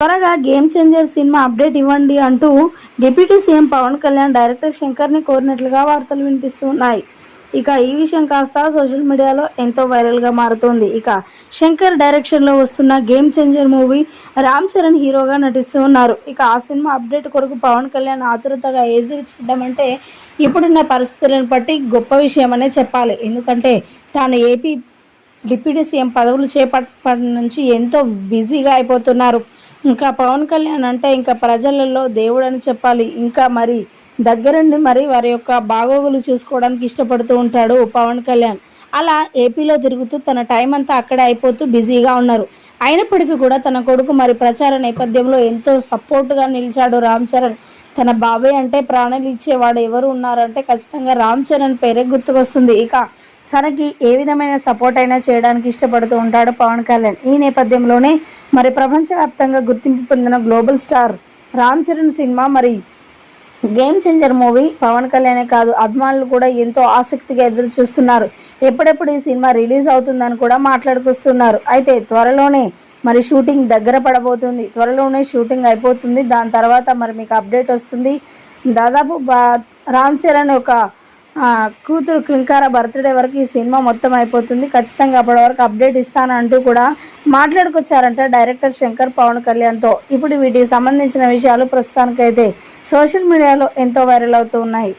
త్వరగా game changer cinema update ఇవ్వండి అంటూ deputy CM Pawan Kalyan director శంకర్ని కోరినట్లుగా వార్తలు వినిపిస్తున్నాయి. ఇక ఈ విషయం కాస్త సోషల్ మీడియాలో ఎంతో వైరల్గా మారుతోంది. ఇక శంకర్ డైరెక్షన్లో వస్తున్న game changer movie Ram Charan హీరోగా నటిస్తూ ఉన్నారు ఇక ఆ సినిమా అప్డేట్ కొరకు పవన్ కళ్యాణ్ ఆతురతగా ఎదురు చూడడం అంటే ఇప్పుడున్న పరిస్థితులను బట్టి గొప్ప విషయమనే చెప్పాలి. ఎందుకంటే తాను ఏపీ డిప్యూటీ సీఎం పదవులు చేపట్టడం నుంచి ఎంతో బిజీగా అయిపోతున్నారు. ఇంకా పవన్ కళ్యాణ్ అంటే ఇంకా ప్రజలలో దేవుడు అని చెప్పాలి. ఇంకా మరి దగ్గరుండి మరి వారి యొక్క బాగోగులు చూసుకోవడానికి ఇష్టపడుతూ ఉంటాడు పవన్ కళ్యాణ్. అలా ఏపీలో తిరుగుతూ తన టైం అంతా అక్కడే అయిపోతూ బిజీగా ఉన్నారు. అయినప్పటికీ కూడా తన కొడుకు మరి ప్రచార నేపథ్యంలో ఎంతో సపోర్ట్గా నిలిచాడు రామ్ చరణ్. తన బాబాయ్ అంటే ప్రాణాలు ఇచ్చేవాడు ఎవరు ఉన్నారంటే ఖచ్చితంగా రామ్ చరణ్ పేరే గుర్తుకొస్తుంది. ఇక తనకి ఏ విధమైన సపోర్ట్ అయినా చేయడానికి ఇష్టపడుతూ ఉంటాడు పవన్ కళ్యాణ్. ఈ నేపథ్యంలోనే మరి ప్రపంచవ్యాప్తంగా గుర్తింపు పొందిన global star Ram Charan cinema మరి గేమ్ చేంజర్ మూవీ పవన్ కళ్యాణే కాదు అభిమానులు కూడా ఎంతో ఆసక్తిగా ఎదురు చూస్తున్నారు. ఎప్పుడెప్పుడు ఈ సినిమా రిలీజ్ అవుతుందని కూడా మాట్లాడుకొస్తున్నారు. అయితే త్వరలోనే మరి షూటింగ్ దగ్గర పడబోతుంది. త్వరలోనే షూటింగ్ అయిపోతుంది. దాని తర్వాత మరి మీకు అప్డేట్ వస్తుంది. దాదాపు బా రామ్ చరణ్ ఒక కూతురు క్లింకార బర్త్డే వరకు ఈ సినిమా మొత్తం అయిపోతుంది. ఖచ్చితంగా అప్పటి వరకు అప్డేట్ ఇస్తానంటూ కూడా మాట్లాడుకొచ్చారంట డైరెక్టర్ శంకర్ పవన్ కళ్యాణ్తో. ఇప్పుడు వీటికి సంబంధించిన విషయాలు ప్రస్తుతానికైతే సోషల్ మీడియాలో ఎంతో వైరల్ అవుతూ ఉన్నాయి.